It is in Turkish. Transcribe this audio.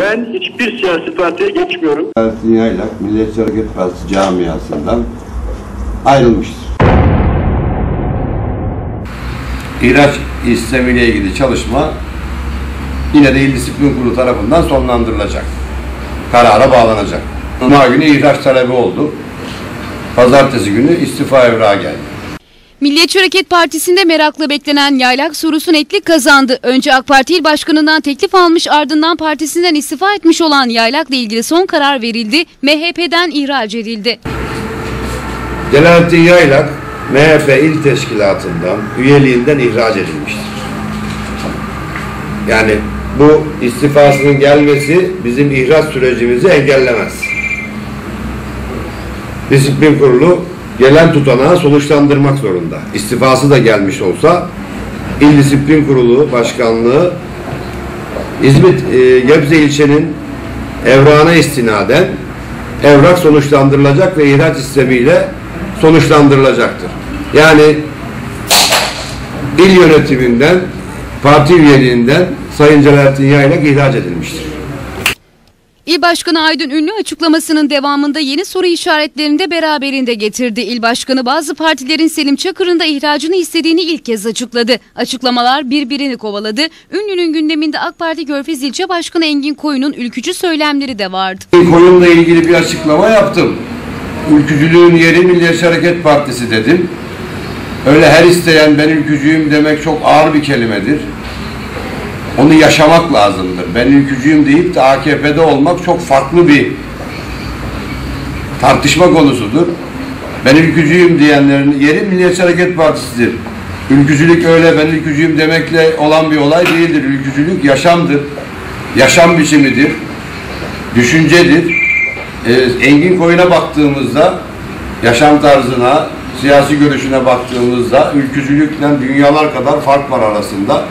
Ben hiçbir siyasi partiye geçmiyorum. Ersin Yaylak Milliyetçi Hareket Partisi camiasından ayrılmıştır. İhraç istemiyle ilgili çalışma yine de İl Disiplin Kurulu tarafından sonlandırılacak. Karara bağlanacak. Cuma günü ihraç talebi oldu. Pazartesi günü istifa evrağı geldi. Milliyetçi Hareket Partisi'nde merakla beklenen yaylak sorusu netlik kazandı. Önce AK Parti İl Başkanı'ndan teklif almış ardından partisinden istifa etmiş olan yaylakla ilgili son karar verildi. MHP'den ihraç edildi. Celalettin Yaylak MHP İl Teşkilatı'ndan, üyeliğinden ihraç edilmiştir. Yani bu istifasının gelmesi bizim ihraç sürecimizi engellemez. Disiplin Kurulu gelen tutanağı sonuçlandırmak zorunda. İstifası da gelmiş olsa İl Disiplin Kurulu Başkanlığı İzmit e, Gebze ilçenin evrağına istinaden evrak sonuçlandırılacak ve ihraç istemiyle sonuçlandırılacaktır. Yani il yönetiminden, parti üyeliğinden Sayın Celalettin Yaylak ihraç edilmiştir. İl Başkanı Aydın Ünlü açıklamasının devamında yeni soru işaretlerini de beraberinde getirdi. İl Başkanı bazı partilerin Selim Çakır'ın da ihracını istediğini ilk kez açıkladı. Açıklamalar birbirini kovaladı. Ünlü'nün gündeminde AK Parti Körfez İlçe Başkanı Engin Koyun'un ülkücü söylemleri de vardı. Koyunla ilgili bir açıklama yaptım. Ülkücülüğün yeri Milliyetçi Hareket Partisi dedim. Öyle her isteyen ben ülkücüyüm demek çok ağır bir kelimedir. Onu yaşamak lazımdır. Ben ülkücüyüm deyip de AKP'de olmak çok farklı bir tartışma konusudur. Ben ülkücüyüm diyenlerin yeri Milliyetçi Hareket Partisi'dir. Ülkücülük öyle ben ülkücüyüm demekle olan bir olay değildir. Ülkücülük yaşamdır. Yaşam biçimidir. Düşüncedir. Ee, Engin Koyun'a baktığımızda yaşam tarzına, siyasi görüşüne baktığımızda ülkücülükle dünyalar kadar fark var arasında.